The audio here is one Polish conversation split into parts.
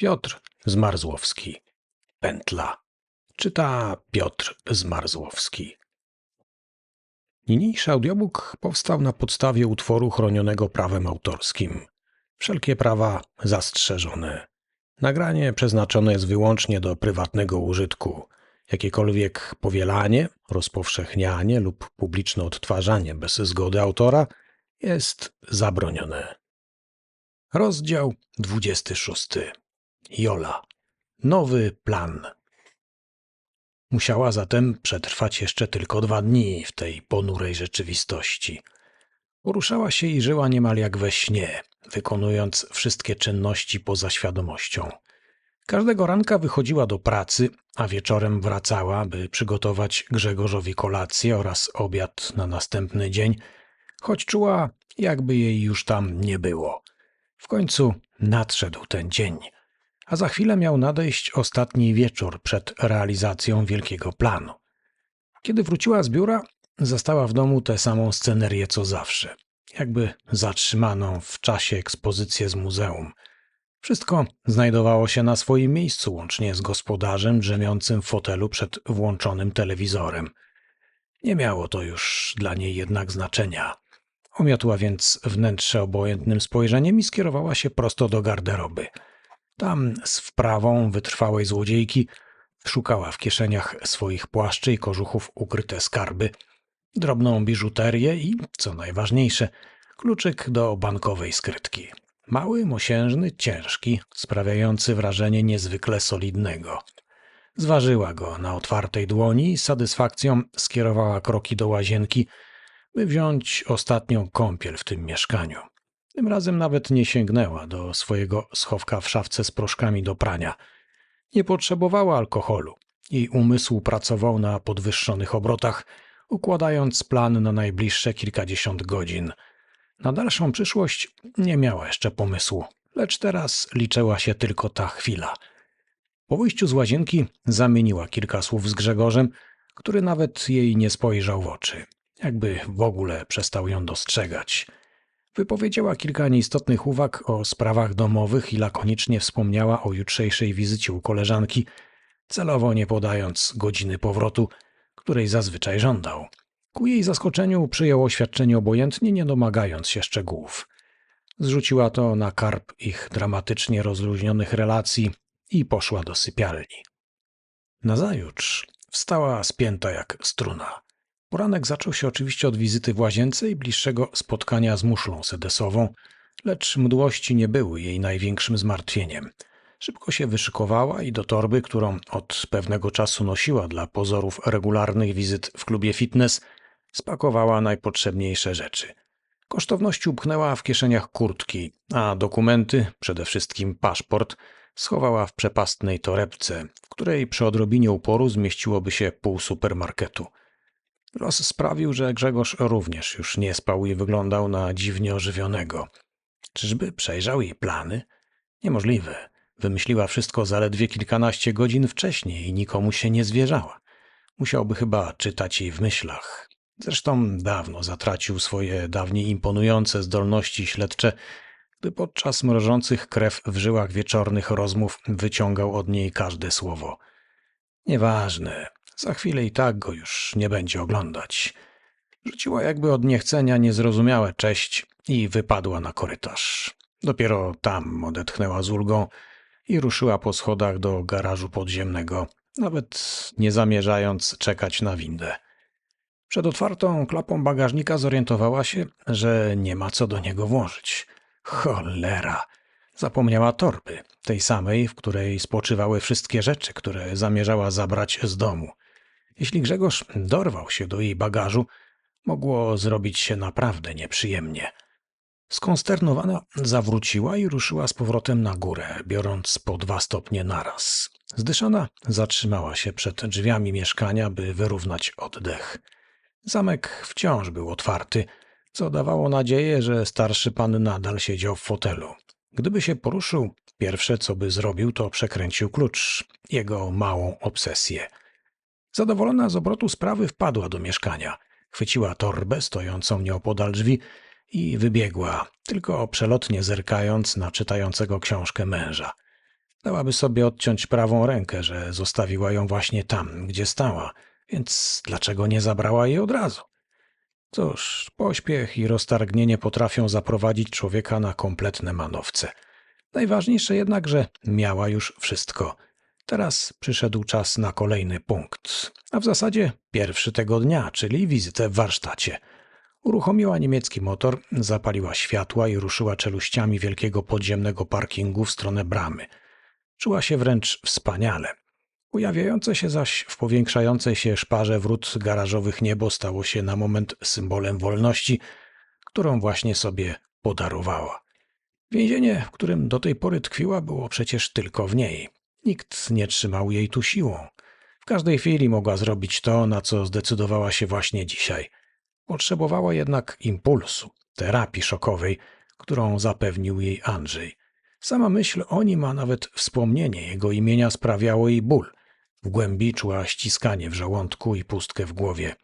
Piotr Zmarzłowski. Pętla. Czyta Piotr Zmarzłowski. Niniejszy audiobook powstał na podstawie utworu chronionego prawem autorskim. Wszelkie prawa zastrzeżone. Nagranie przeznaczone jest wyłącznie do prywatnego użytku. Jakiekolwiek powielanie, rozpowszechnianie lub publiczne odtwarzanie bez zgody autora jest zabronione. Rozdział 26. Jola. Nowy plan. Musiała zatem przetrwać jeszcze tylko dwa dni w tej ponurej rzeczywistości. Poruszała się i żyła niemal jak we śnie, wykonując wszystkie czynności poza świadomością. Każdego ranka wychodziła do pracy, a wieczorem wracała, by przygotować Grzegorzowi kolację oraz obiad na następny dzień, choć czuła, jakby jej już tam nie było. W końcu nadszedł ten dzień, a za chwilę miał nadejść ostatni wieczór przed realizacją wielkiego planu. Kiedy wróciła z biura, zastała w domu tę samą scenerię co zawsze, jakby zatrzymaną w czasie ekspozycję z muzeum. Wszystko znajdowało się na swoim miejscu, łącznie z gospodarzem drzemiącym w fotelu przed włączonym telewizorem. Nie miało to już dla niej jednak znaczenia. Omiotła więc wnętrze obojętnym spojrzeniem i skierowała się prosto do garderoby. Tam z wprawą wytrwałej złodziejki szukała w kieszeniach swoich płaszczy i kożuchów ukryte skarby, drobną biżuterię i, co najważniejsze, kluczyk do bankowej skrytki. Mały, mosiężny, ciężki, sprawiający wrażenie niezwykle solidnego. Zważyła go na otwartej dłoni i z satysfakcją skierowała kroki do łazienki, by wziąć ostatnią kąpiel w tym mieszkaniu. Tym razem nawet nie sięgnęła do swojego schowka w szafce z proszkami do prania. Nie potrzebowała alkoholu. Jej umysł pracował na podwyższonych obrotach, układając plan na najbliższe kilkadziesiąt godzin. Na dalszą przyszłość nie miała jeszcze pomysłu, lecz teraz liczyła się tylko ta chwila. Po wyjściu z łazienki zamieniła kilka słów z Grzegorzem, który nawet jej nie spojrzał w oczy jakby w ogóle przestał ją dostrzegać. Wypowiedziała kilka nieistotnych uwag o sprawach domowych i lakonicznie wspomniała o jutrzejszej wizycie u koleżanki, celowo nie podając godziny powrotu, której zazwyczaj żądał. Ku jej zaskoczeniu przyjął oświadczenie obojętnie, nie domagając się szczegółów. Zrzuciła to na karp ich dramatycznie rozluźnionych relacji i poszła do sypialni. Nazajutrz wstała spięta jak struna. Poranek zaczął się oczywiście od wizyty w łazience i bliższego spotkania z muszlą sedesową, lecz mdłości nie były jej największym zmartwieniem. Szybko się wyszykowała i do torby, którą od pewnego czasu nosiła dla pozorów regularnych wizyt w klubie fitness, spakowała najpotrzebniejsze rzeczy. Kosztowności upchnęła w kieszeniach kurtki, a dokumenty, przede wszystkim paszport, schowała w przepastnej torebce, w której przy odrobinie uporu zmieściłoby się pół supermarketu. Los sprawił, że Grzegorz również już nie spał i wyglądał na dziwnie ożywionego. Czyżby przejrzał jej plany? Niemożliwe. Wymyśliła wszystko zaledwie kilkanaście godzin wcześniej i nikomu się nie zwierzała. Musiałby chyba czytać jej w myślach. Zresztą dawno zatracił swoje dawniej imponujące zdolności śledcze, gdy podczas mrożących krew w żyłach wieczornych rozmów wyciągał od niej każde słowo. Nieważne, za chwilę i tak go już nie będzie oglądać. Rzuciła jakby od niechcenia niezrozumiałe cześć i wypadła na korytarz. Dopiero tam odetchnęła z ulgą i ruszyła po schodach do garażu podziemnego, nawet nie zamierzając czekać na windę. Przed otwartą klapą bagażnika zorientowała się, że nie ma co do niego włożyć. Cholera! Zapomniała torby, tej samej, w której spoczywały wszystkie rzeczy, które zamierzała zabrać z domu. Jeśli Grzegorz dorwał się do jej bagażu, mogło zrobić się naprawdę nieprzyjemnie. Skonsternowana zawróciła i ruszyła z powrotem na górę, biorąc po dwa stopnie naraz. Zdyszana zatrzymała się przed drzwiami mieszkania, by wyrównać oddech. Zamek wciąż był otwarty, co dawało nadzieję, że starszy pan nadal siedział w fotelu. Gdyby się poruszył, pierwsze co by zrobił, to przekręcił klucz, jego małą obsesję. Zadowolona z obrotu sprawy wpadła do mieszkania. Chwyciła torbę stojącą nieopodal drzwi i wybiegła, tylko przelotnie zerkając na czytającego książkę męża. Dałaby sobie odciąć prawą rękę, że zostawiła ją właśnie tam, gdzie stała, więc dlaczego nie zabrała jej od razu? Cóż, pośpiech i roztargnienie potrafią zaprowadzić człowieka na kompletne manowce. Najważniejsze jednak, że miała już wszystko. Teraz przyszedł czas na kolejny punkt, a w zasadzie pierwszy tego dnia, czyli wizytę w warsztacie. Uruchomiła niemiecki motor, zapaliła światła i ruszyła czeluściami wielkiego podziemnego parkingu w stronę bramy. Czuła się wręcz wspaniale. Ujawiające się zaś w powiększającej się szparze wrót garażowych niebo stało się na moment symbolem wolności, którą właśnie sobie podarowała. Więzienie, w którym do tej pory tkwiła, było przecież tylko w niej. Nikt nie trzymał jej tu siłą. W każdej chwili mogła zrobić to, na co zdecydowała się właśnie dzisiaj. Potrzebowała jednak impulsu, terapii szokowej, którą zapewnił jej Andrzej. Sama myśl o nim, a nawet wspomnienie jego imienia sprawiało jej ból. W głębi czuła ściskanie w żołądku i pustkę w głowie.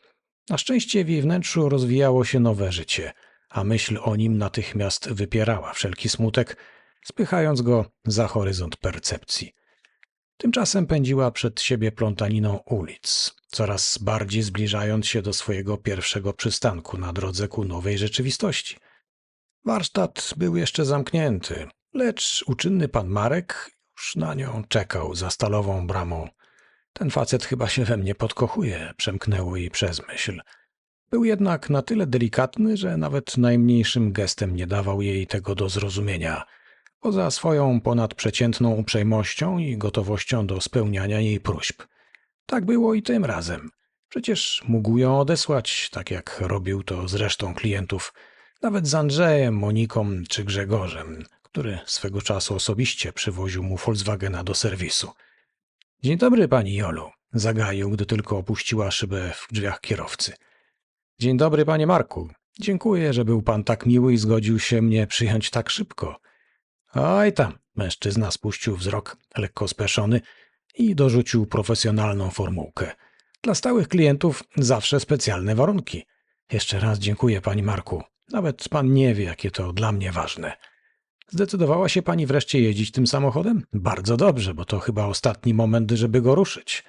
Na szczęście w jej wnętrzu rozwijało się nowe życie, a myśl o nim natychmiast wypierała wszelki smutek, spychając go za horyzont percepcji. Tymczasem pędziła przed siebie plątaniną ulic, coraz bardziej zbliżając się do swojego pierwszego przystanku na drodze ku nowej rzeczywistości. Warsztat był jeszcze zamknięty, lecz uczynny pan Marek już na nią czekał za stalową bramą. Ten facet chyba się we mnie podkochuje, przemknęło jej przez myśl. Był jednak na tyle delikatny, że nawet najmniejszym gestem nie dawał jej tego do zrozumienia – poza swoją ponadprzeciętną uprzejmością i gotowością do spełniania jej próśb. Tak było i tym razem. Przecież mógł ją odesłać, tak jak robił to z resztą klientów, nawet z Andrzejem, Moniką czy Grzegorzem, który swego czasu osobiście przywoził mu Volkswagena do serwisu. Dzień dobry, pani Jolu, zagaił, gdy tylko opuściła szybę w drzwiach kierowcy. Dzień dobry, panie Marku. Dziękuję, że był pan tak miły i zgodził się mnie przyjąć tak szybko. Oj tam, mężczyzna spuścił wzrok, lekko speszony i dorzucił profesjonalną formułkę. Dla stałych klientów zawsze specjalne warunki. Jeszcze raz dziękuję, pani Marku. Nawet pan nie wie, jakie to dla mnie ważne. Zdecydowała się pani wreszcie jeździć tym samochodem? Bardzo dobrze, bo to chyba ostatni moment, żeby go ruszyć.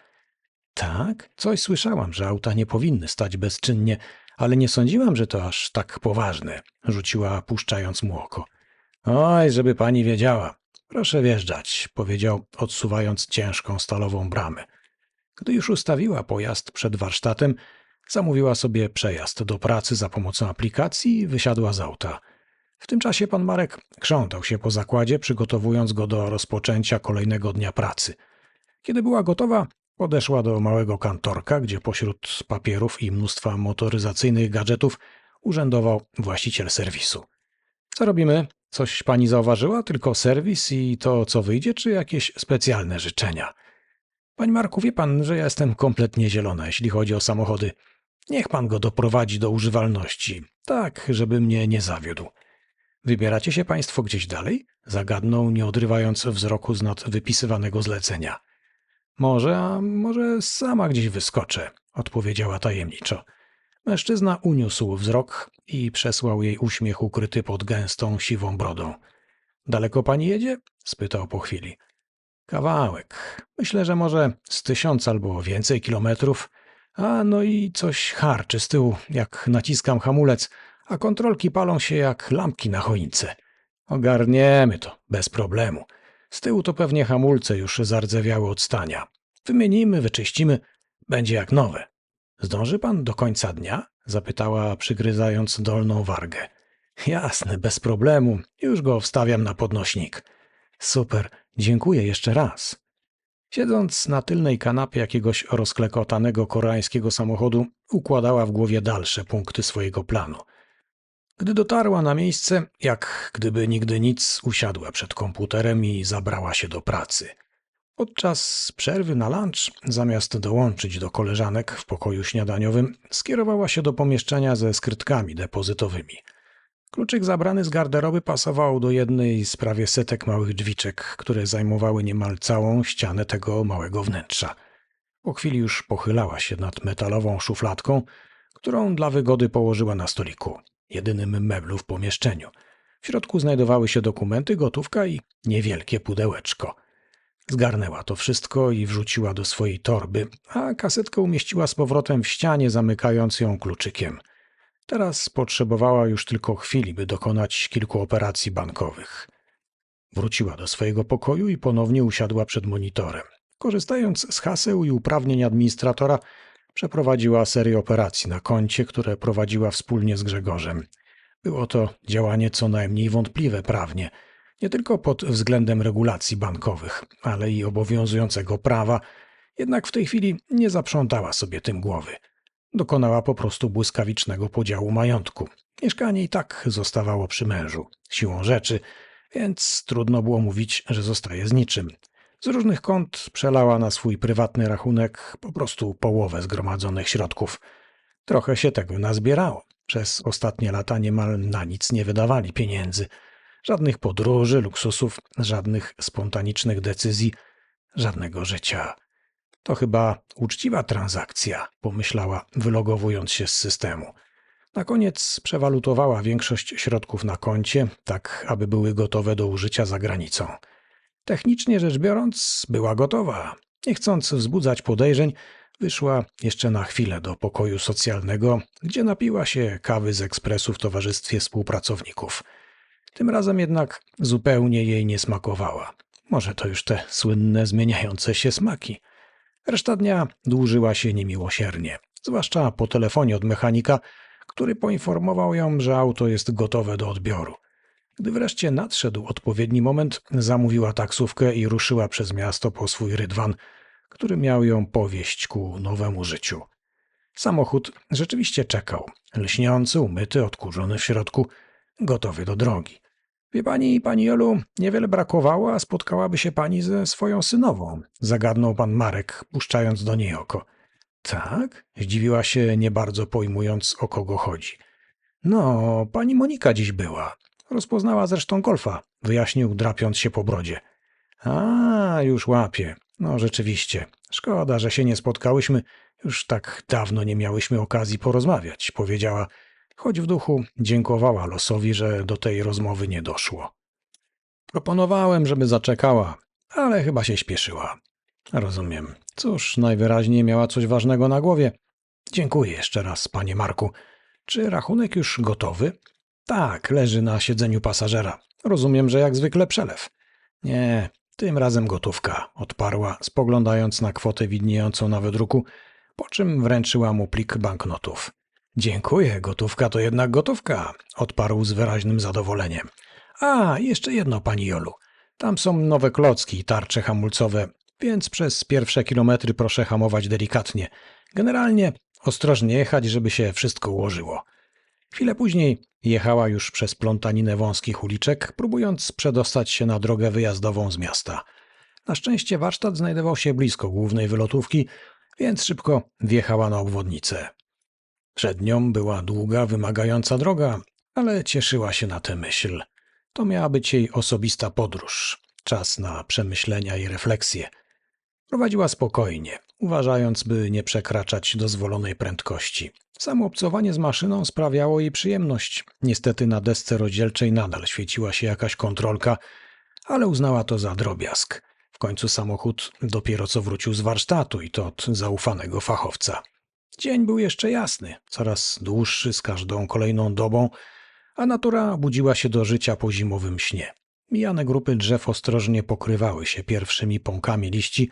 Tak, coś słyszałam, że auta nie powinny stać bezczynnie, ale nie sądziłam, że to aż tak poważne, rzuciła, puszczając mu oko. Oj, żeby pani wiedziała. Proszę wjeżdżać, powiedział, odsuwając ciężką stalową bramę. Gdy już ustawiła pojazd przed warsztatem, zamówiła sobie przejazd do pracy za pomocą aplikacji i wysiadła z auta. W tym czasie pan Marek krzątał się po zakładzie, przygotowując go do rozpoczęcia kolejnego dnia pracy. Kiedy była gotowa, podeszła do małego kantorka, gdzie pośród papierów i mnóstwa motoryzacyjnych gadżetów urzędował właściciel serwisu. Co robimy? Coś pani zauważyła? Tylko serwis i to, co wyjdzie, czy jakieś specjalne życzenia? Panie Marku, wie pan, że ja jestem kompletnie zielona, jeśli chodzi o samochody. Niech pan go doprowadzi do używalności, tak, żeby mnie nie zawiódł. Wybieracie się państwo gdzieś dalej? Zagadnął, nie odrywając wzroku z nad wypisywanego zlecenia. Może, a może sama gdzieś wyskoczę, odpowiedziała tajemniczo. Mężczyzna uniósł wzrok i przesłał jej uśmiech ukryty pod gęstą, siwą brodą. Daleko pani jedzie? spytał po chwili. Kawałek. Myślę, że może z tysiąc albo więcej kilometrów. A no i coś harczy z tyłu, jak naciskam hamulec, a kontrolki palą się jak lampki na choince. Ogarniemy to, bez problemu. Z tyłu to pewnie hamulce już zardzewiały od stania. Wymienimy, wyczyścimy, będzie jak nowe. Zdąży pan do końca dnia? zapytała, przygryzając dolną wargę. Jasne, bez problemu. Już go wstawiam na podnośnik. Super, dziękuję jeszcze raz. Siedząc na tylnej kanapie jakiegoś rozklekotanego koreańskiego samochodu, układała w głowie dalsze punkty swojego planu. Gdy dotarła na miejsce, jak gdyby nigdy nic, usiadła przed komputerem i zabrała się do pracy. Podczas przerwy na lunch, zamiast dołączyć do koleżanek w pokoju śniadaniowym, skierowała się do pomieszczenia ze skrytkami depozytowymi. Kluczyk zabrany z garderoby pasował do jednej z prawie setek małych drzwiczek, które zajmowały niemal całą ścianę tego małego wnętrza. Po chwili już pochylała się nad metalową szufladką, którą dla wygody położyła na stoliku, jedynym meblu w pomieszczeniu. W środku znajdowały się dokumenty, gotówka i niewielkie pudełeczko – Zgarnęła to wszystko i wrzuciła do swojej torby, a kasetkę umieściła z powrotem w ścianie, zamykając ją kluczykiem. Teraz potrzebowała już tylko chwili, by dokonać kilku operacji bankowych. Wróciła do swojego pokoju i ponownie usiadła przed monitorem. Korzystając z haseł i uprawnień administratora, przeprowadziła serię operacji na koncie, które prowadziła wspólnie z Grzegorzem. Było to działanie co najmniej wątpliwe prawnie, nie tylko pod względem regulacji bankowych, ale i obowiązującego prawa, jednak w tej chwili nie zaprzątała sobie tym głowy. Dokonała po prostu błyskawicznego podziału majątku. Mieszkanie i tak zostawało przy mężu, siłą rzeczy, więc trudno było mówić, że zostaje z niczym. Z różnych kont przelała na swój prywatny rachunek po prostu połowę zgromadzonych środków. Trochę się tego nazbierało. Przez ostatnie lata niemal na nic nie wydawali pieniędzy. Żadnych podróży, luksusów, żadnych spontanicznych decyzji, żadnego życia. To chyba uczciwa transakcja, pomyślała, wylogowując się z systemu. Na koniec przewalutowała większość środków na koncie, tak aby były gotowe do użycia za granicą. Technicznie rzecz biorąc, była gotowa. Nie chcąc wzbudzać podejrzeń, wyszła jeszcze na chwilę do pokoju socjalnego, gdzie napiła się kawy z ekspresu w towarzystwie współpracowników. Tym razem jednak zupełnie jej nie smakowała. Może to już te słynne zmieniające się smaki. Reszta dnia dłużyła się niemiłosiernie, zwłaszcza po telefonie od mechanika, który poinformował ją, że auto jest gotowe do odbioru. Gdy wreszcie nadszedł odpowiedni moment, zamówiła taksówkę i ruszyła przez miasto po swój rydwan, który miał ją powieść ku nowemu życiu. Samochód rzeczywiście czekał, lśniący, umyty, odkurzony w środku, gotowy do drogi. Wie pani, pani Jolu, niewiele brakowało, a spotkałaby się pani ze swoją synową, zagadnął pan Marek, puszczając do niej oko. Tak? Zdziwiła się, nie bardzo pojmując, o kogo chodzi. No, pani Monika dziś była. Rozpoznała zresztą golfa, wyjaśnił, drapiąc się po brodzie. A, już łapie. No rzeczywiście. Szkoda, że się nie spotkałyśmy. Już tak dawno nie miałyśmy okazji porozmawiać, powiedziała, choć w duchu dziękowała losowi, że do tej rozmowy nie doszło. Proponowałem, żeby zaczekała, ale chyba się śpieszyła. Rozumiem. Cóż, najwyraźniej miała coś ważnego na głowie. Dziękuję jeszcze raz, panie Marku. Czy rachunek już gotowy? Tak, leży na siedzeniu pasażera. Rozumiem, że jak zwykle przelew. Nie, tym razem gotówka, odparła, spoglądając na kwotę widniejącą na wydruku, po czym wręczyła mu plik banknotów. Dziękuję, gotówka to jednak gotówka, odparł z wyraźnym zadowoleniem. A, jeszcze jedno, pani Jolu. Tam są nowe klocki i tarcze hamulcowe, więc przez pierwsze kilometry proszę hamować delikatnie. Generalnie ostrożnie jechać, żeby się wszystko ułożyło. Chwilę później jechała już przez plątaninę wąskich uliczek, próbując przedostać się na drogę wyjazdową z miasta. Na szczęście warsztat znajdował się blisko głównej wylotówki, więc szybko wjechała na obwodnicę. Przed nią była długa, wymagająca droga, ale cieszyła się na tę myśl. To miała być jej osobista podróż, czas na przemyślenia i refleksje. Prowadziła spokojnie, uważając, by nie przekraczać dozwolonej prędkości. Samo obcowanie z maszyną sprawiało jej przyjemność. Niestety na desce rozdzielczej nadal świeciła się jakaś kontrolka, ale uznała to za drobiazg. W końcu samochód dopiero co wrócił z warsztatu i to od zaufanego fachowca. Dzień był jeszcze jasny, coraz dłuższy z każdą kolejną dobą, a natura budziła się do życia po zimowym śnie. Mijane grupy drzew ostrożnie pokrywały się pierwszymi pąkami liści,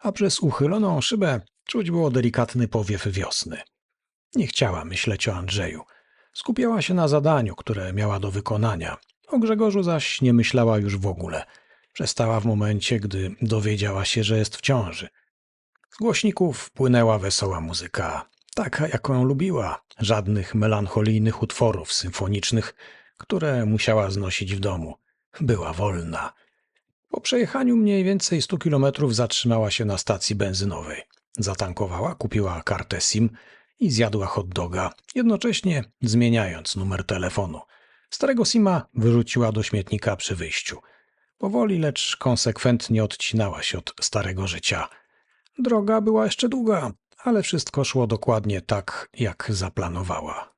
a przez uchyloną szybę czuć było delikatny powiew wiosny. Nie chciała myśleć o Andrzeju. Skupiała się na zadaniu, które miała do wykonania. O Grzegorzu zaś nie myślała już w ogóle. Przestała w momencie, gdy dowiedziała się, że jest w ciąży. Głośników płynęła wesoła muzyka, taka jaką lubiła. Żadnych melancholijnych utworów symfonicznych, które musiała znosić w domu. Była wolna. Po przejechaniu mniej więcej 100 kilometrów zatrzymała się na stacji benzynowej. Zatankowała, kupiła kartę SIM i zjadła hot doga, jednocześnie zmieniając numer telefonu. Starego Sima wyrzuciła do śmietnika przy wyjściu. Powoli, lecz konsekwentnie odcinała się od starego życia. Droga była jeszcze długa, ale wszystko szło dokładnie tak, jak zaplanowała.